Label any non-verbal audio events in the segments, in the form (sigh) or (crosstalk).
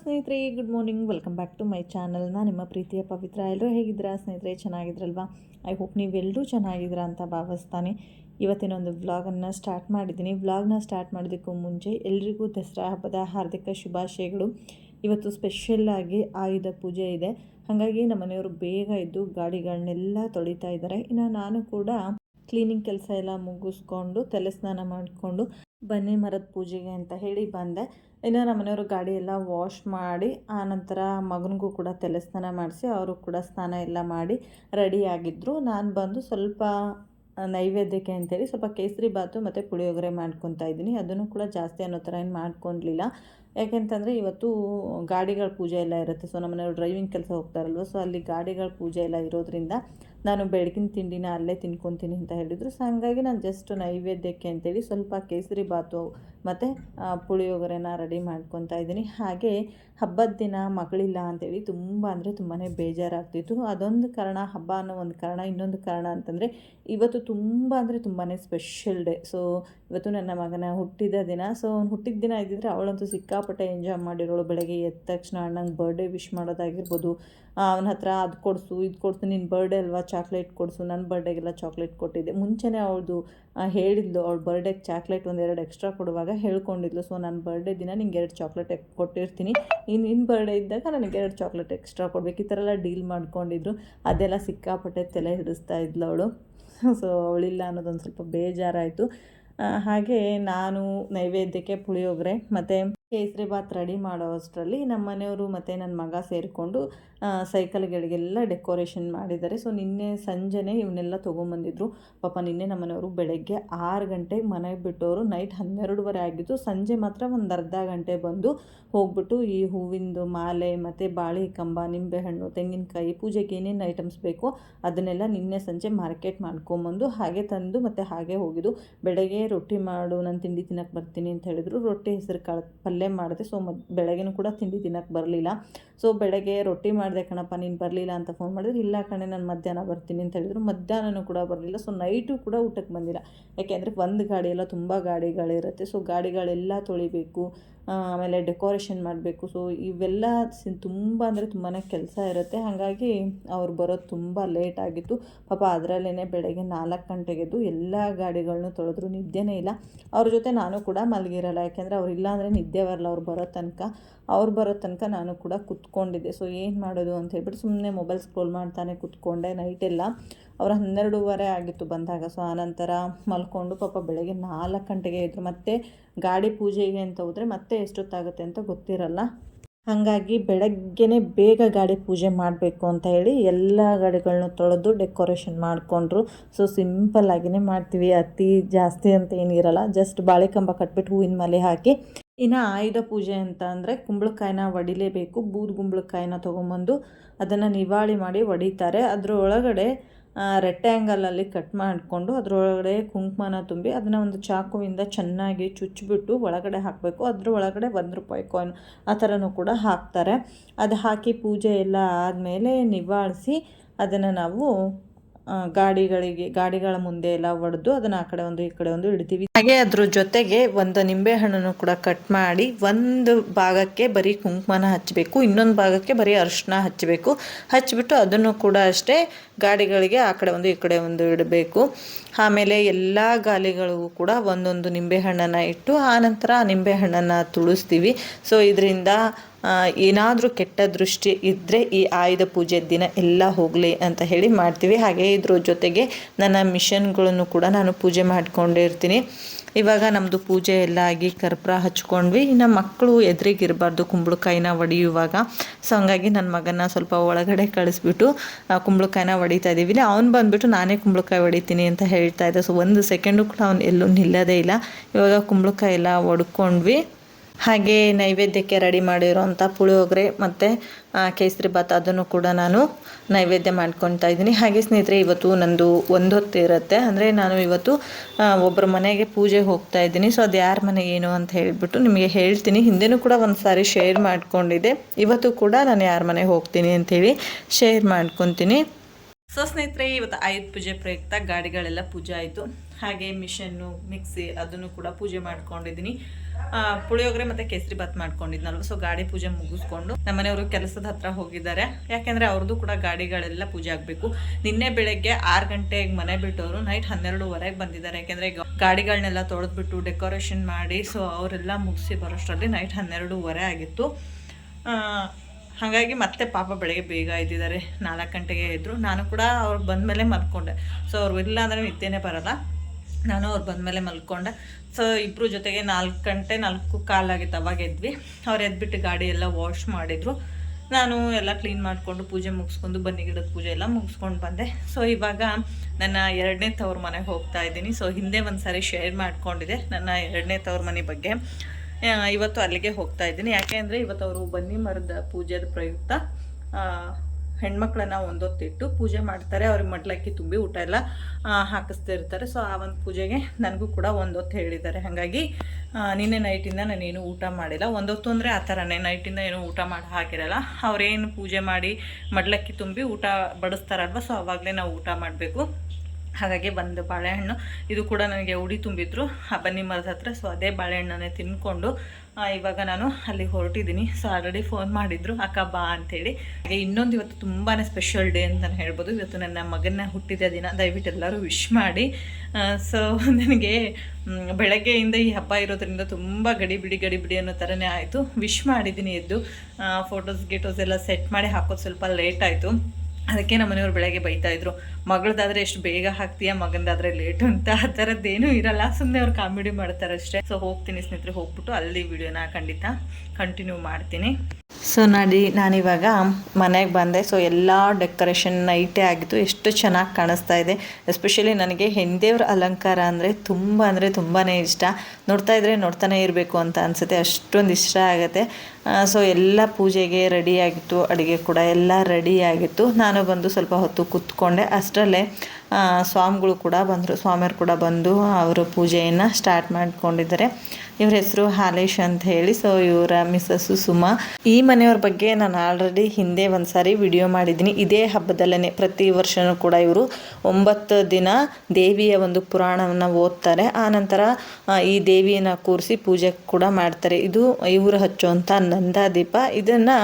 ಸ್ನೇಹಿತರೆ good morning welcome back to my ಚಾನಲ್ನ ನಿಮ್ಮ ಪ್ರೀತಿಯ ಪವಿತ್ರ. ಎಲ್ಲರೂ ಹೇಗಿದ್ದೀರಾ? ಸ್ನೇಹಿತರೆ, ಚೆನ್ನಾಗಿದ್ರಲ್ವಾ? ಐ ಹೋಪ್ ನೀವೆಲ್ಲರೂ ಚೆನ್ನಾಗಿದ್ದೀರಾ ಅಂತ ಭಾವಿಸ್ತಾನೆ. ಇವತ್ತಿನ ಒಂದು ವ್ಲಾಗನ್ನು ಸ್ಟಾರ್ಟ್ ಮಾಡಿದ್ದೀನಿ. ವ್ಲಾಗ್ನ ಸ್ಟಾರ್ಟ್ ಮಾಡೋದಕ್ಕೂ ಮುಂಚೆ ಎಲ್ರಿಗೂ ದಸರಾ ಹಬ್ಬದ ಹಾರ್ದಿಕ ಶುಭಾಶಯಗಳು. ಇವತ್ತು ಸ್ಪೆಷಲ್ಲಾಗಿ ಆಯುಧ ಪೂಜೆ ಇದೆ. ಹಾಗಾಗಿ ನಮ್ಮ ಮನೆಯವರು ಬೇಗ ಇದ್ದು ಗಾಡಿಗಳನ್ನೆಲ್ಲ ತೊಳಿತಾ ಇದ್ದಾರೆ. ಇನ್ನು ನಾನು ಕೂಡ ಕ್ಲೀನಿಂಗ್ ಕೆಲಸ ಎಲ್ಲ ಮುಗಿಸ್ಕೊಂಡು ತಲೆ ಸ್ನಾನ ಮಾಡಿಕೊಂಡು ಬನ್ನಿ ಮರದ ಪೂಜೆಗೆ ಅಂತ ಹೇಳಿ ಬಂದೆ. ಇನ್ನು ನಮ್ಮ ಮನೆಯವರು ಗಾಡಿ ಎಲ್ಲ ವಾಶ್ ಮಾಡಿ ಆನಂತರ ಮಗನಿಗೂ ಕೂಡ ತಲೆ ಸ್ನಾನ ಮಾಡಿಸಿ, ಅವರು ಕೂಡ ಸ್ನಾನ ಎಲ್ಲ ಮಾಡಿ ರೆಡಿಯಾಗಿದ್ದರು ನಾನು ಬಂದು ಸ್ವಲ್ಪ ನೈವೇದ್ಯಕ್ಕೆ ಅಂತೇಳಿ ಸ್ವಲ್ಪ ಕೇಸರಿ ಬಾತು ಮತ್ತು ಪುಳಿಯೋಗರೆ ಮಾಡ್ಕೊತಾ ಇದ್ದೀನಿ. ಅದನ್ನು ಕೂಡ ಜಾಸ್ತಿ ಅನ್ನೋ ಥರ ಏನು ಮಾಡ್ಕೊಳ್ಲಿಲ್ಲ ಯಾಕೆಂತಂದರೆ ಇವತ್ತು ಗಾಡಿಗಳ ಪೂಜೆ ಎಲ್ಲ ಇರುತ್ತೆ. ಸೊ ನಮ್ಮ ಮನೆಯವರು ಡ್ರೈವಿಂಗ್ ಕೆಲಸ ಹೋಗ್ತಾರಲ್ವ? ಸೊ ಅಲ್ಲಿ ಗಾಡಿಗಳ ಪೂಜೆ ಎಲ್ಲ ಇರೋದ್ರಿಂದ ನಾನು ಬೆಳಗಿನ ತಿಂಡಿನ ಅಲ್ಲೇ ತಿನ್ಕೊತೀನಿ ಅಂತ ಹೇಳಿದರು. ಸೊ ಹಾಗಾಗಿ ನಾನು ಜಸ್ಟ್ ನೈವೇದ್ಯಕ್ಕೆ ಅಂತೇಳಿ ಸ್ವಲ್ಪ ಕೇಸರಿ ಬಾತು ಮತ್ತು ಪುಳಿಯೋಗರೆನ ರೆಡಿ ಮಾಡ್ಕೊತಾ ಇದ್ದೀನಿ. ಹಾಗೆ ಹಬ್ಬದ ದಿನ ಮಗಳಿಲ್ಲ ಅಂತೇಳಿ ತುಂಬ ಅಂದರೆ ತುಂಬಾ ಬೇಜಾರಾಗ್ತಿತ್ತು. ಅದೊಂದು ಕಾರಣ, ಹಬ್ಬ ಅನ್ನೋ ಒಂದು ಕಾರಣ. ಇನ್ನೊಂದು ಕಾರಣ ಅಂತಂದರೆ ಇವತ್ತು ತುಂಬ ಅಂದರೆ ತುಂಬಾ ಸ್ಪೆಷಲ್ ಡೇ ಸೊ ಇವತ್ತು ನನ್ನ ಮಗನ ಹುಟ್ಟಿದ ದಿನ. ಸೊ ಅವ್ನು ಹುಟ್ಟಿದ ದಿನ ಇದ್ದಿದ್ರೆ ಅವಳಂತೂ ಸಿಕ್ಕಾಪಟ್ಟೆ ಎಂಜಾಯ್ ಮಾಡಿರೋಳು ಬೆಳಗ್ಗೆ ಎದ್ದ ತಕ್ಷಣ ಅಣ್ಣಂಗೆ ಬರ್ಡೇ ವಿಶ್ ಮಾಡೋದಾಗಿರ್ಬೋದು. ಅವನ ಹತ್ರ ಅದು ಕೊಡಿಸು, ಇದು ಕೊಡಿಸು ನಿನ್ನ ಬರ್ಡೇ ಅಲ್ವಾ ಚಾಕ್ಲೇಟ್ ಕೊಡಿಸು ನನ್ನ ಬರ್ಡೇಗೆಲ್ಲ ಚಾಕ್ಲೇಟ್ ಕೊಟ್ಟಿದ್ದೆ. ಮುಂಚೆನೇ ಅವಳದು ಹೇಳಿದ್ಲು, ಅವಳು ಬರ್ಡೇಗೆ ಚಾಕ್ಲೇಟ್ ಒಂದೆರಡು ಎಕ್ಸ್ಟ್ರಾ ಕೊಡುವಾಗ ಹೇಳ್ಕೊಂಡಿದ್ಲು, ಸೊ ನನ್ನ ಬರ್ಡೇ ದಿನ ನಿಂಗೆ ಎರಡು ಚಾಕ್ಲೇಟ್ ಕೊಟ್ಟಿರ್ತೀನಿ. ಇನ್ನು ನಿನ್ನ ಬರ್ಡೇ ಇದ್ದಾಗ ನನಗೆ ಎರಡು ಚಾಕ್ಲೇಟ್ ಎಕ್ಸ್ಟ್ರಾ ಕೊಡ್ಬೇಕು. ಈ ಥರ ಎಲ್ಲ ಡೀಲ್ ಮಾಡ್ಕೊಂಡಿದ್ರು. ಅದೆಲ್ಲ ಸಿಕ್ಕಾಪಟ್ಟೆ ತಲೆ ಹಿಡಿಸ್ತಾ ಇದ್ಲು ಅವಳು. ಸೊ, ಅವಳಿಲ್ಲ ಅನ್ನೋದೊಂದು ಸ್ವಲ್ಪ ಬೇಜಾರಾಯಿತು. ಹಾಗೆ ನಾನು ನೈವೇದ್ಯಕ್ಕೆ ಪುಳಿಯೋಗರೆ, ಮತ್ತು ಕೇಸರಿ ಬಾತ್ ರೆಡಿ ಮಾಡೋ ಅಷ್ಟರಲ್ಲಿ ನಮ್ಮ ಮನೆಯವರು ಮತ್ತು ನನ್ನ ಮಗ ಸೇರಿಕೊಂಡು ಸೈಕಲ್ಗಳಿಗೆಲ್ಲ ಡೆಕೋರೇಷನ್ ಮಾಡಿದ್ದಾರೆ. ಸೊ, ನಿನ್ನೆ ಸಂಜೆನೇ ಇವನ್ನೆಲ್ಲ ತೊಗೊಂಬಂದಿದ್ರು. ಪಾಪ ನಿನ್ನೆ ನಮ್ಮ ಮನೆಯವರು ಬೆಳಗ್ಗೆ ಆರು ಗಂಟೆಗೆ ಮನೆಗೆ ಬಿಟ್ಟವರು ನೈಟ್ ಹನ್ನೆರಡುವರೆ ಆಗಿದ್ದು ಸಂಜೆ ಮಾತ್ರ ಒಂದು ಅರ್ಧ ಗಂಟೆ ಬಂದು ಹೋಗ್ಬಿಟ್ಟು ಈ ಹೂವಿಂದು ಮಾಲೆ ಮತ್ತು ಬಾಳೆ ಕಂಬ, ನಿಂಬೆಹಣ್ಣು, ತೆಂಗಿನಕಾಯಿ, ಪೂಜೆಗೆ ಏನೇನು ಐಟಮ್ಸ್ ಬೇಕೋ ಅದನ್ನೆಲ್ಲ ನಿನ್ನೆ ಸಂಜೆ ಮಾರ್ಕೆಟ್ ಮಾಡ್ಕೊಂಬಂದು ಹಾಗೆ ತಂದು ಮತ್ತು ಹಾಗೆ ಹೋಗಿದ್ದು. ಬೆಳಗ್ಗೆ ರೊಟ್ಟಿ ಮಾಡು, ನಾನು ತಿಂಡಿ ತಿನ್ನಕ್ಕೆ ಬರ್ತೀನಿ ಅಂತ ಹೇಳಿದ್ರು. ರೊಟ್ಟಿ ಹೆಸರು ಕಾಳು ಪಲ್ಯ ಮಾಡಿದೆ. ಸೊ ಮದ್ ಬೆಳಗ್ಗೆನೂ ಕೂಡ ತಿಂಡಿ ತಿನ್ನಕ್ಕೆ ಬರಲಿಲ್ಲ. ಸೊ, ಬೆಳಗ್ಗೆ ರೊಟ್ಟಿ ಮಾಡಿದೆ ಕಣಪ್ಪ, ನೀನು ಬರಲಿಲ್ಲ ಅಂತ ಫೋನ್ ಮಾಡಿದ್ರೆ, ಇಲ್ಲ ಕಣೆ, ನಾನು ಮಧ್ಯಾಹ್ನ ಬರ್ತೀನಿ ಅಂತ ಹೇಳಿದ್ರು. ಮಧ್ಯಾಹ್ನನೂ ಕೂಡ ಬರಲಿಲ್ಲ. ಸೊ ನೈಟು ಕೂಡ ಊಟಕ್ಕೆ ಬಂದಿಲ್ಲ. ಯಾಕೆಂದರೆ, ಒಂದು ಗಾಡಿಯೆಲ್ಲ ತುಂಬ ಗಾಡಿಗಳಿರುತ್ತೆ. ಸೊ ಗಾಡಿಗಳೆಲ್ಲ ತೊಳಿಬೇಕು. ಆಮೇಲೆ ಡೆಕೋರೇಷನ್ ಮಾಡಬೇಕು. ಸೊ ಇವೆಲ್ಲ ತುಂಬ ಅಂದರೆ ತುಂಬಾ ಕೆಲಸ ಇರುತ್ತೆ. ಹಾಗಾಗಿ ಅವ್ರು ಬರೋದು ತುಂಬ ಲೇಟ್ ಆಗಿತ್ತು. ಪಾಪ ಅದರಲ್ಲೇ ಬೆಳಗ್ಗೆ ನಾಲ್ಕು ಗಂಟೆಗೆದ್ದು ಎಲ್ಲ ಗಾಡಿಗಳನ್ನೂ ತೊಳೆದ್ರು. ನಿದ್ದೆನೇ ಇಲ್ಲ. ಅವ್ರ ಜೊತೆ ನಾನು ಕೂಡ ಮಲಗಿರಲ್ಲ. ಯಾಕೆಂದರೆ ಅವ್ರು ಇಲ್ಲ ಅಂದರೆ ನಿದ್ದೆ ಬರಲ್ಲ. ಅವ್ರು ಬರೋ ತನಕ. ಅವ್ರು ಬರೋ ತನಕ ನಾನು ಕೂಡ ಕುತ್ಕೊಂಡಿದ್ದೆ. ಸೊ ಏನು ಮಾಡೋದು ಅಂತ ಹೇಳ್ಬಿಟ್ಟು ಸುಮ್ಮನೆ ಮೊಬೈಲ್ ಸ್ಕ್ರೋಲ್ ಮಾಡ್ತಾನೆ ಕುತ್ಕೊಂಡೆ. ನೈಟೆಲ್ಲ ಅವ್ರು ಹನ್ನೆರಡೂವರೆ ಆಗಿತ್ತು ಬಂದಾಗ. ಸೊ ಆನಂತರ ಮಲ್ಕೊಂಡು ಪಾಪ ಬೆಳಗ್ಗೆ ನಾಲ್ಕು ಗಂಟೆಗೆ ಇದ್ರು ಮತ್ತೆ ಗಾಡಿ ಪೂಜೆಗೆ ಅಂತ ಹೋದರೆ ಮತ್ತೆ ಎಷ್ಟೊತ್ತಾಗುತ್ತೆ ಅಂತ ಗೊತ್ತಿರಲ್ಲ. ಹಾಗಾಗಿ ಬೆಳಗ್ಗೆನೇ ಬೇಗ ಗಾಡಿ ಪೂಜೆ ಮಾಡಬೇಕು ಅಂತ ಹೇಳಿ ಎಲ್ಲ ಗಾಡಿಗಳನ್ನೂ ತೊಳೆದು ಡೆಕೋರೇಷನ್ ಮಾಡಿಕೊಂಡ್ರು. ಸೊ ಸಿಂಪಲ್ಲಾಗಿಯೇ ಮಾಡ್ತೀವಿ. ಅತಿ ಜಾಸ್ತಿ ಅಂತ ಏನಿರಲ್ಲ. ಜಸ್ಟ್ ಬಾಳೆಕಂಬ ಕಟ್ಬಿಟ್ಟು ಹೂವಿನ ಮಲೆ ಹಾಕಿ ಇನ್ನು ಆಯುಧ ಪೂಜೆ ಅಂತ ಅಂದರೆ ಕುಂಬಳಕಾಯಿನ ಒಡಿಲೇಬೇಕು. ಬೂದು ಕುಂಬಳಕಾಯಿನ ತೊಗೊಂಬಂದು ಅದನ್ನು ನಿವಾಳಿ ಮಾಡಿ ಒಡಿತಾರೆ. ಅದರ ಒಳಗಡೆ ರೆಕ್ಟ್ಯಾಂಗಲಲ್ಲಿ ಕಟ್ ಮಾಡಿಕೊಂಡು ಅದರೊಳಗಡೆ ಕುಂಕುಮನ ತುಂಬಿ ಅದನ್ನು ಒಂದು ಚಾಕುವಿಂದ ಚೆನ್ನಾಗಿ ಚುಚ್ಚಿಬಿಟ್ಟು ಒಳಗಡೆ ಹಾಕಬೇಕು. ಅದ್ರ ಒಳಗಡೆ ಒಂದು ರೂಪಾಯಿ ಕಾಯ್ನ್ ಆ ಥರನೂ ಕೂಡ ಹಾಕ್ತಾರೆ. ಅದು ಹಾಕಿ ಪೂಜೆ ಎಲ್ಲ ಆದಮೇಲೆ ನಿವಾಳಿಸಿ ಅದನ್ನು ನಾವು ಗಾಡಿಗಳಿಗೆ, ಗಾಡಿಗಳ ಮುಂದೆ ಎಲ್ಲ ಒಡೆದು ಅದನ್ನು ಆ ಕಡೆ ಒಂದು, ಈ ಕಡೆ ಒಂದು ಇಡ್ತೀವಿ. ಹಾಗೆ ಅದ್ರ ಜೊತೆಗೆ ಒಂದು ನಿಂಬೆ ಹಣ್ಣನ್ನು ಕೂಡ ಕಟ್ ಮಾಡಿ ಒಂದು ಭಾಗಕ್ಕೆ ಬರೀ ಕುಂಕುಮನ ಹಚ್ಚಬೇಕು ಇನ್ನೊಂದು ಭಾಗಕ್ಕೆ ಬರೀ ಅರಿಶಿನ ಹಚ್ಚಬೇಕು ಹಚ್ಚಿಬಿಟ್ಟು ಅದನ್ನು ಕೂಡ ಅಷ್ಟೇ ಗಾಡಿಗಳಿಗೆ ಆ ಕಡೆ ಒಂದು, ಈ ಕಡೆ ಒಂದು ಇಡಬೇಕು. ಆಮೇಲೆ ಎಲ್ಲ ಗಾಲಿಗಳಿಗೂ ಕೂಡ ಒಂದೊಂದು ನಿಂಬೆಹಣ್ಣನ್ನು ಇಟ್ಟು ಆನಂತರ ಆ ನಿಂಬೆಹಣ್ಣನ್ನು ತುಳಿಸ್ತೀವಿ. ಸೊ ಇದರಿಂದ ಏನಾದರೂ ಕೆಟ್ಟ ದೃಷ್ಟಿ ಇದ್ದರೆ ಈ ಆಯುಧ ಪೂಜೆ ದಿನ ಎಲ್ಲ ಹೋಗಲಿ ಅಂತ ಹೇಳಿ ಮಾಡ್ತೀವಿ. ಹಾಗೆ ಇದ್ರ ಜೊತೆಗೆ ನನ್ನ ಮಿಷನ್ಗಳನ್ನು ಕೂಡ ನಾನು ಪೂಜೆ ಮಾಡಿಕೊಂಡಿರ್ತೀನಿ. ಇವಾಗ ನಮ್ಮದು ಪೂಜೆ ಎಲ್ಲ ಆಗಿ ಕರ್ಪುರ ಹಚ್ಕೊಂಡ್ವಿ. ಇನ್ನು ಮಕ್ಕಳು ಎದುರಿಗಿರಬಾರ್ದು ಕುಂಬಳಕಾಯಿನ ಒಡೆಯುವಾಗ. ಸೊ ಹಂಗಾಗಿ ನನ್ನ ಮಗನ ಸ್ವಲ್ಪ ಒಳಗಡೆ ಕಳಿಸ್ಬಿಟ್ಟು ಕುಂಬಳಕಾಯಿನ ಹೊಡಿತಾ ಇದ್ದೀವಿ. ಅವ್ನು ಬಂದುಬಿಟ್ಟು ನಾನೇ ಕುಂಬಳಕಾಯಿ ಹೊಡಿತೀನಿ ಅಂತ ಹೇಳ್ತಾ ಇದ್ದೆ. ಸೊ ಒಂದು ಸೆಕೆಂಡು ಕೂಡ ಅವ್ನು ಎಲ್ಲೂ ನಿಲ್ಲದೇ ಇಲ್ಲ. ಇವಾಗ ಕುಂಬಳಕಾಯಿ ಎಲ್ಲ ಒಡ್ಕೊಂಡ್ವಿ. ಹಾಗೆ ನೈವೇದ್ಯಕ್ಕೆ ರೆಡಿ ಮಾಡಿರೋವಂಥ ಪುಳಿಯೋಗರೆ ಮತ್ತು ಕೇಸರಿ ಭಾತ್ ಅದನ್ನು ಕೂಡ ನಾನು ನೈವೇದ್ಯ ಮಾಡ್ಕೊತಾ ಇದ್ದೀನಿ. ಹಾಗೆ ಸ್ನೇಹಿತರೆ, ಇವತ್ತು ನಂದು ಒಂದು ಹೊತ್ತು ಇರುತ್ತೆ. ಅಂದರೆ ನಾನು ಇವತ್ತು ಒಬ್ಬರ ಮನೆಗೆ ಪೂಜೆ ಹೋಗ್ತಾ ಇದ್ದೀನಿ. ಸೊ ಅದು ಯಾರ ಮನೆ ಏನು ಅಂತ ಹೇಳಿಬಿಟ್ಟು ನಿಮಗೆ ಹೇಳ್ತೀನಿ. ಹಿಂದೆನೂ ಕೂಡ ಒಂದು ಸಾರಿ ಶೇರ್ ಮಾಡ್ಕೊಂಡಿದ್ದೆ. ಇವತ್ತು ಕೂಡ ನಾನು ಯಾರ ಮನೆಗೆ ಹೋಗ್ತೀನಿ ಅಂಥೇಳಿ ಶೇರ್ ಮಾಡ್ಕೊತೀನಿ. ಸೊ ಸ್ನೇಹಿತರೆ, ಇವತ್ತು ಆಯುಧ ಪೂಜೆ ಪ್ರಯುಕ್ತ ಗಾಡಿಗಳೆಲ್ಲ ಪೂಜೆ ಆಯಿತು. ಹಾಗೆ ಮಿಷನ್ನು, ಮಿಕ್ಸಿ ಅದನ್ನು ಕೂಡ ಪೂಜೆ ಮಾಡ್ಕೊಂಡಿದ್ದೀನಿ. ಪುಳಿಯೋಗರೆ ಮತ್ತೆ ಕೇಸರಿ ಬಾತ್ ಮಾಡ್ಕೊಂಡಿದ್ನಲ್ವ. ಸೊ ಗಾಡಿ ಪೂಜೆ ಮುಗಿಸ್ಕೊಂಡು ನಮ್ಮ ಮನೆಯವರು ಕೆಲಸದ ಹತ್ರ ಹೋಗಿದ್ದಾರೆ. ಯಾಕೆಂದ್ರೆ ಅವ್ರದ್ದು ಕೂಡ ಗಾಡಿಗಳೆಲ್ಲ ಪೂಜೆ ಆಗಬೇಕು. ನಿನ್ನೆ ಬೆಳಗ್ಗೆ ಆರು ಗಂಟೆಗೆ ಮನೆ ಬಿಟ್ಟವರು, ನೈಟ್ ಹನ್ನೆರಡುವರೆಗೆ ಬಂದಿದ್ದಾರೆ. ಯಾಕೆಂದ್ರೆ ಗಾಡಿಗಳನ್ನೆಲ್ಲ ತೊಳೆದ್ಬಿಟ್ಟು ಡೆಕೋರೇಷನ್ ಮಾಡಿ ಸೊ ಅವರೆಲ್ಲ ಮುಗಿಸಿ ಬರೋಷ್ಟರಲ್ಲಿ ನೈಟ್ ಹನ್ನೆರಡೂವರೆ ಆಗಿತ್ತು. ಹಾಗಾಗಿ ಮತ್ತೆ ಪಾಪ ಬೆಳಗ್ಗೆ ಬೇಗ ಇದ್ದಿದ್ದಾರೆ ನಾಲ್ಕು ಗಂಟೆಗೆ ಇದ್ದರು ನಾನು ಕೂಡ ಅವ್ರು ಬಂದಮೇಲೆ ಮಲ್ಕೊಂಡೆ. ಸೊ ಅವ್ರು ಇಲ್ಲ ಅಂದರೆ ನಿದ್ದೆನೇ ಬರಲ್ಲ. ನಾನು ಅವ್ರು ಬಂದಮೇಲೆ ಮಲ್ಕೊಂಡೆ. ಸೊ ಇಬ್ಬರು ಜೊತೆಗೆ ನಾಲ್ಕು ಗಂಟೆ, ನಾಲ್ಕು ಕಾಲಾಗಿತ್ತು ಅವಾಗ ಎದ್ವಿ. ಅವ್ರು ಎದ್ಬಿಟ್ಟು ಗಾಡಿ ಎಲ್ಲ ವಾಶ್ ಮಾಡಿದರು. ನಾನು ಎಲ್ಲ ಕ್ಲೀನ್ ಮಾಡಿಕೊಂಡು ಪೂಜೆ ಮುಗಿಸ್ಕೊಂಡು ಬನ್ನಿ ಗಿಡದ ಪೂಜೆ ಎಲ್ಲ ಮುಗಿಸ್ಕೊಂಡು ಬಂದೆ. ಸೊ ಇವಾಗ ನನ್ನ ಎರಡನೇ ತವ್ರ ಮನೆಗೆ ಹೋಗ್ತಾ ಇದ್ದೀನಿ. ಸೊ ಹಿಂದೆ ಒಂದು ಸಾರಿ ಶೇರ್ ಮಾಡ್ಕೊಂಡಿದೆ ನನ್ನ ಎರಡನೇ ತವ್ರ ಮನೆ ಬಗ್ಗೆ. ಇವತ್ತು ಅಲ್ಲಿಗೆ ಹೋಗ್ತಾ ಇದ್ದೀನಿ. ಯಾಕೆ ಅಂದರೆ ಇವತ್ತು ಅವರು ಬನ್ನಿ ಮರದ ಪೂಜೆದ ಪ್ರಯುಕ್ತ. ಹೆಣ್ಮಕ್ಳನ್ನ ಒಂದೊತ್ತಿಟ್ಟು ಪೂಜೆ ಮಾಡ್ತಾರೆ, ಅವ್ರಿಗೆ ಮಡ್ಲಕ್ಕಿ ತುಂಬಿ ಊಟ ಎಲ್ಲ ಹಾಕಿಸ್ತಾ ಇರ್ತಾರೆ ಸೊ ಆ ಒಂದು ಪೂಜೆಗೆ ನನಗೂ ಕೂಡ ಒಂದೊತ್ತು ಹೇಳಿದ್ದಾರೆ. ಹಾಗಾಗಿ ನಿನ್ನೆ ನೈಟಿಂದ ನಾನೇನು ಊಟ ಮಾಡಿಲ್ಲ. ಒಂದೊತ್ತು ಅಂದರೆ ಆ ಥರನೇ ನೈಟಿಂದ ಏನು ಊಟ ಮಾಡಿ ಹಾಕಿರಲ್ಲ. ಅವ್ರೇನು ಪೂಜೆ ಮಾಡಿ ಮಡ್ಲಕ್ಕಿ ತುಂಬಿ ಊಟ ಬಡಿಸ್ತಾರಲ್ವ ಸೊ ಅವಾಗಲೇ ನಾವು ಊಟ ಮಾಡಬೇಕು. ಹಾಗಾಗಿ ಬಂದು ಬಾಳೆಹಣ್ಣು. ಇದು ಕೂಡ ನನಗೆ ಉಡಿ ತುಂಬಿದ್ರು. ಆ, ಬನ್ನಿ ಮರದ ಹತ್ರ. ಸೊ ಅದೇ ಬಾಳೆಹಣ್ಣನ್ನೇ ತಿನ್ಕೊಂಡು ಇವಾಗ ನಾನು ಅಲ್ಲಿ ಹೊರಟಿದ್ದೀನಿ. ಸೊ ಆಲ್ರೆಡಿ ಫೋನ್ ಮಾಡಿದ್ರು, ಅಕ್ಕ, ಬಾ ಅಂಥೇಳಿ ಹಾಗೆ ಇನ್ನೊಂದು ಇವತ್ತು ತುಂಬಾ ಸ್ಪೆಷಲ್ ಡೇ ಅಂತಲೇ ಹೇಳ್ಬೋದು. ಇವತ್ತು ನನ್ನ ಮಗನ ಹುಟ್ಟಿದ ದಿನ, ದಯವಿಟ್ಟು ಎಲ್ಲರೂ ವಿಶ್ ಮಾಡಿ. ಸೊ (laughs) ನನಗೆ ಬೆಳಗ್ಗೆಯಿಂದ ಈ ಹಬ್ಬ ಇರೋದ್ರಿಂದ ತುಂಬ ಗಡಿಬಿಡಿ ಗಡಿಬಿಡಿ ಅನ್ನೋ ಥರನೇ ಆಯಿತು. ವಿಶ್ ಮಾಡಿದ್ದೀನಿ ಎದ್ದು. ಫೋಟೋಸ್ ಗಿಟೋಸ್ ಎಲ್ಲ ಸೆಟ್ ಮಾಡಿ ಹಾಕೋದು ಸ್ವಲ್ಪ ಲೇಟ್ ಆಯಿತು. ಅದಕ್ಕೆ ನಮ್ಮ ಮನೆಯವ್ರು ಬೆಳಗ್ಗೆ ಬೈತಾ ಇದ್ರು, ಮಗಳದಾದ್ರೆ ಎಷ್ಟು ಬೇಗ ಹಾಕ್ತೀಯಾ, ಮಗಂದಾದ್ರೆ ಲೇಟು ಅಂತ? ಆ ಥರದ್ದೇನೂ ಇರಲ್ಲ ಸುಮ್ಮನೆ ಅವ್ರು ಕಾಮಿಡಿ ಮಾಡ್ತಾರೆ ಅಷ್ಟೇ ಸೊ ಹೋಗ್ತೀನಿ ಸ್ನೇಹಿತರೆ, ಹೋಗ್ಬಿಟ್ಟು ಅಲ್ಲಿ ವಿಡಿಯೋನ ಖಂಡಿತ ಕಂಟಿನ್ಯೂ ಮಾಡ್ತೀನಿ. ಸೊ ನಾಡಿ, ನಾನಿವಾಗ ಮನೆಗೆ ಬಂದೆ. ಸೊ ಎಲ್ಲ ಡೆಕೋರೇಷನ್ ನೈಟೇ ಆಗಿತ್ತು. ಎಷ್ಟು ಚೆನ್ನಾಗಿ ಕಾಣಿಸ್ತಾ ಇದೆ. ಎಸ್ಪೆಷಲಿ ನನಗೆ ಹೆಂದೇವ್ರ ಅಲಂಕಾರ ಅಂದರೆ ತುಂಬ ಅಂದರೆ ತುಂಬಾ ಇಷ್ಟ. ನೋಡ್ತಾ ಇದ್ರೆ ನೋಡ್ತಾನೆ ಇರಬೇಕು ಅಂತ ಅನಿಸುತ್ತೆ. ಅಷ್ಟೊಂದು ಇಷ್ಟ ಆಗುತ್ತೆ. ಸೊ ಎಲ್ಲ ಪೂಜೆಗೆ ರೆಡಿ ಆಗಿತ್ತು. ಅಡುಗೆ ಕೂಡ ಎಲ್ಲ ರೆಡಿ ಆಗಿತ್ತು. ನಾನು ಬಂದು ಸ್ವಲ್ಪ ಹೊತ್ತು ಕೂತ್ಕೊಂಡೆ. ಅಷ್ಟರಲ್ಲೇ ಸ್ವಾಮಿಗಳು ಕೂಡ ಬಂದರು. ಸ್ವಾಮಿಯರು ಕೂಡ ಬಂದು ಅವರು ಪೂಜೆಯನ್ನು ಸ್ಟಾರ್ಟ್ ಮಾಡ್ಕೊಂಡಿದ್ದಾರೆ. ಇವ್ರ ಹೆಸರು ಹಾಲೇಶ್ ಅಂತ ಹೇಳಿ. ಸೊ ಇವರ ಮಿಸ್ಸಸ್ಸು ಸುಮಾ. ಈ ಮನೆಯವ್ರ ಬಗ್ಗೆ ನಾನು ಆಲ್ರೆಡಿ ಹಿಂದೆ ಒಂದು ಸಾರಿ ವಿಡಿಯೋ ಮಾಡಿದ್ದೀನಿ. ಇದೇ ಹಬ್ಬದಲ್ಲೇ ಪ್ರತಿ ವರ್ಷವೂ ಕೂಡ ಇವರು ಒಂಬತ್ತು ದಿನ ದೇವಿಯ ಒಂದು ಪುರಾಣವನ್ನು ಓದ್ತಾರೆ. ಆ ನಂತರ ಈ ದೇವಿಯನ್ನು ಕೂರಿಸಿ ಪೂಜೆ ಕೂಡ ಮಾಡ್ತಾರೆ. ಇದು ಇವರು ಹಚ್ಚುವಂಥ ನಂದಾದೀಪ. ಇದನ್ನು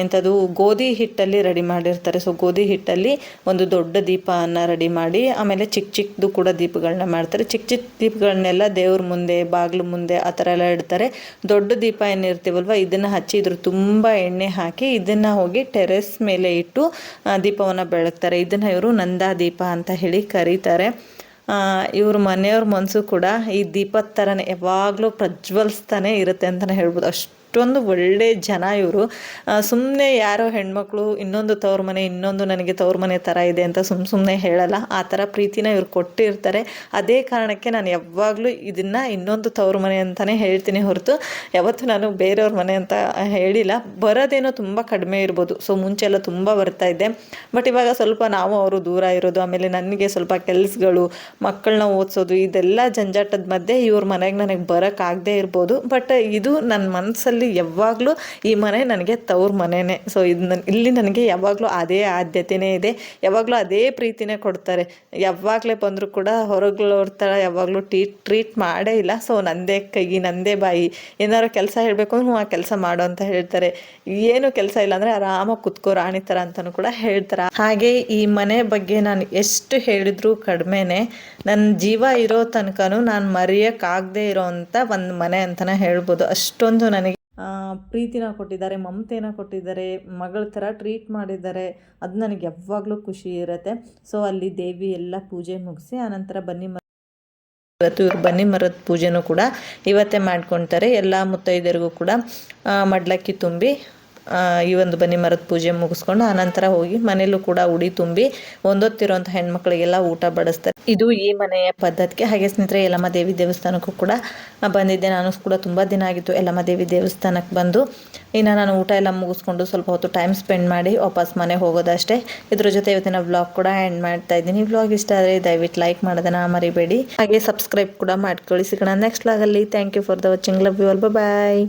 ಎಂಥದ್ದು ಗೋಧಿ ಹಿಟ್ಟಲ್ಲಿ ರೆಡಿ ಮಾಡಿರ್ತಾರೆ. ಸೊ ಗೋಧಿ ಹಿಟ್ಟಲ್ಲಿ ಒಂದು ದೊಡ್ಡ ದೀಪವನ್ನು ರೆಡಿ ಮಾಡಿ, ಆಮೇಲೆ ಚಿಕ್ಕ ಚಿಕ್ಕದು ಕೂಡ ದೀಪಗಳನ್ನ ಮಾಡ್ತಾರೆ. ಚಿಕ್ಕ ಚಿಕ್ಕ ದೀಪಗಳನ್ನೆಲ್ಲ ದೇವ್ರ ಮುಂದೆ, ಬಾಗಿಲು ಮುಂದೆ ಆ ಥರ ಎಲ್ಲ ಇಡ್ತಾರೆ. ದೊಡ್ಡ ದೀಪ ಏನಿರ್ತೀವಲ್ವ, ಇದನ್ನು ಹಚ್ಚಿ ಇದ್ರ ತುಂಬ ಎಣ್ಣೆ ಹಾಕಿ ಇದನ್ನು ಹೋಗಿ ಟೆರೆಸ್ ಮೇಲೆ ಇಟ್ಟು ದೀಪವನ್ನು ಬೆಳಗ್ತಾರೆ. ಇದನ್ನು ಇವರು ನಂದಾ ದೀಪ ಅಂತ ಹೇಳಿ ಕರೀತಾರೆ. ಇವ್ರ ಮನೆಯವ್ರ ಮನಸ್ಸು ಕೂಡ ಈ ದೀಪದ ಥರನೇ ಯಾವಾಗಲೂ ಪ್ರಜ್ವಲಿಸ್ತಾನೆ ಇರುತ್ತೆ ಅಂತಲೇ ಹೇಳ್ಬೋದು. ಅಷ್ಟೊಂದು ಒಳ್ಳೆ ಜನ ಇವರು. ಸುಮ್ಮನೆ ಯಾರೋ ಹೆಣ್ಮಕ್ಳು, ಇನ್ನೊಂದು ತವ್ರ ಮನೆ, ಇನ್ನೊಂದು ನನಗೆ ತವ್ರ ಮನೆ ಥರ ಇದೆ ಅಂತ ಸುಮ್ಮ ಸುಮ್ಮನೆ ಹೇಳಲ್ಲ. ಆ ಥರ ಪ್ರೀತಿನ ಇವ್ರು ಕೊಟ್ಟಿರ್ತಾರೆ. ಅದೇ ಕಾರಣಕ್ಕೆ ನಾನು ಯಾವಾಗಲೂ ಇದನ್ನು ಇನ್ನೊಂದು ತವ್ರ ಮನೆ ಅಂತಲೇ ಹೇಳ್ತೀನಿ ಹೊರತು ಯಾವತ್ತೂ ನಾನು ಬೇರೆಯವ್ರ ಮನೆ ಅಂತ ಹೇಳಿಲ್ಲ. ಬರೋದೇನೋ ತುಂಬ ಕಡಿಮೆ ಇರ್ಬೋದು. ಸೊ ಮುಂಚೆ ಎಲ್ಲ ತುಂಬ ಬರ್ತಾ ಇದ್ದೆ. ಬಟ್ ಇವಾಗ ಸ್ವಲ್ಪ ನಾವು ಅವರು ದೂರ ಇರೋದು, ಆಮೇಲೆ ನನಗೆ ಸ್ವಲ್ಪ ಕೆಲಸಗಳು ಮಕ್ಕಳನ್ನ ಓದಿಸೋದು, ಇದೆಲ್ಲ ಜಂಜಾಟದ ಮಧ್ಯೆ ಇವ್ರ ಮನೆಗೆ ನನಗೆ ಬರೋಕ್ಕಾಗದೇ ಇರ್ಬೋದು. ಬಟ್ ಇದು ನನ್ನ ಮನಸ್ಸಲ್ಲಿ ಯಾವಾಗಲೂ ಈ ಮನೆ ನನಗೆ ತವ್ರ ಮನೆಯೇ ಸೊ ಇದು ನನ್ನ ಇಲ್ಲಿ ನನಗೆ ಯಾವಾಗಲೂ ಅದೇ ಆದ್ಯತೆಯೇ ಇದೆ. ಯಾವಾಗಲೂ ಅದೇ ಪ್ರೀತಿನೇ ಕೊಡ್ತಾರೆ. ಯಾವಾಗಲೇ ಬಂದರೂ ಕೂಡ ಹೊರಗ್ಲವ್ರ ಥರ ಯಾವಾಗಲೂ ಟ್ರೀಟ್ ಟ್ರೀಟ್ ಮಾಡೇ ಇಲ್ಲ. ಸೊ ನಂದೇ ಕೈ, ನಂದೇ ಬಾಯಿ. ಏನಾದ್ರು ಕೆಲಸ ಹೇಳಬೇಕು ಅಂದ್ರೆ ಆ ಕೆಲಸ ಮಾಡು ಅಂತ ಹೇಳ್ತಾರೆ. ಏನು ಕೆಲಸ ಇಲ್ಲ ಅಂದರೆ ಆರಾಮಾಗಿ ಕುತ್ಕೋ ರಾಣಿ ಥರ ಅಂತಲೂ ಕೂಡ ಹೇಳ್ತಾರೆ. ಹಾಗೆ ಈ ಮನೆ ಬಗ್ಗೆ ನಾನು ಎಷ್ಟು ಹೇಳಿದ್ರೂ ಕಡಿಮೆನೆ ನನ್ನ ಜೀವ ಇರೋ ತನಕನೂ ನಾನು ಮರೆಯೋಕ್ಕಾಗದೇ ಇರೋವಂಥ ಒಂದು ಮನೆ ಅಂತಲೇ ಹೇಳ್ಬೋದು. ಅಷ್ಟೊಂದು ನನಗೆ ಪ್ರೀತಿನ ಕೊಟ್ಟಿದ್ದಾರೆ, ಮಮತೆನ ಕೊಟ್ಟಿದ್ದಾರೆ, ಮಗಳ ಥರ ಟ್ರೀಟ್ ಮಾಡಿದ್ದಾರೆ. ಅದು ನನಗೆ ಯಾವಾಗಲೂ ಖುಷಿ ಇರುತ್ತೆ. ಸೊ ಅಲ್ಲಿ ದೇವಿ ಎಲ್ಲ ಪೂಜೆ ಮುಗಿಸಿ, ಆನಂತರ ಬನ್ನಿ ಇವತ್ತು ಇವ್ರು ಬನ್ನಿ ಮರದ ಪೂಜೆನೂ ಕೂಡ ಇವತ್ತೇ ಮಾಡ್ಕೊತಾರೆ. ಎಲ್ಲ ಮುತ್ತೈದರಿಗೂ ಕೂಡ ಮಡ್ಲಕ್ಕಿ ತುಂಬಿ ಈ ಒಂದು ಬನ್ನಿ ಮರದ ಪೂಜೆ ಮುಗಿಸ್ಕೊಂಡು ಆನಂತರ ಹೋಗಿ ಮನೇಲೂ ಕೂಡ ಉಡಿ ತುಂಬಿ ಒಂದೊತ್ತಿರುವಂಥ ಹೆಣ್ಮಕ್ಳಿಗೆಲ್ಲ ಊಟ ಬಡಿಸ್ತಾರೆ. ಇದು ಈ ಮನೆಯ ಪದ್ಧತಿಗೆ. ಹಾಗೆ ಸ್ನೇಹಿತರೆ, ಯಲಮ್ಮ ದೇವಿ ದೇವಸ್ಥಾನಕ್ಕೂ ಕೂಡ ಬಂದಿದ್ದೆ. ನಾನು ಕೂಡ ತುಂಬ ದಿನ ಆಗಿತ್ತು ಯಲಮ್ಮ ದೇವಿ ದೇವಸ್ಥಾನಕ್ಕೆ ಬಂದು. ಇನ್ನು ನಾನು ಊಟ ಎಲ್ಲ ಮುಗಿಸ್ಕೊಂಡು ಸ್ವಲ್ಪ ಹೊತ್ತು ಟೈಮ್ ಸ್ಪೆಂಡ್ ಮಾಡಿ ವಾಪಸ್ ಮನೆ ಹೋಗೋದಷ್ಟೇ. ಇದ್ರ ಜೊತೆ ಇವತ್ತಿನ ವ್ಲಾಗ್ ಕೂಡ ಆ್ಯಂಡ್ ಮಾಡ್ತಾ ಇದ್ದೀನಿ. ವ್ಲಾಗ್ ಇಷ್ಟ ಆದರೆ ದಯವಿಟ್ಟು ಲೈಕ್ ಮಾಡೋದನ್ನ ಮರಿಬೇಡಿ. ಹಾಗೆ ಸಬ್ಸ್ಕ್ರೈಬ್ ಕೂಡ ಮಾಡ್ಕೊಳ್ಳಿ ಸಿಗೋಣ ನೆಕ್ಸ್ಟ್ ವ್ಲಾಗಲ್ಲಿ thank you for the watching love you all bye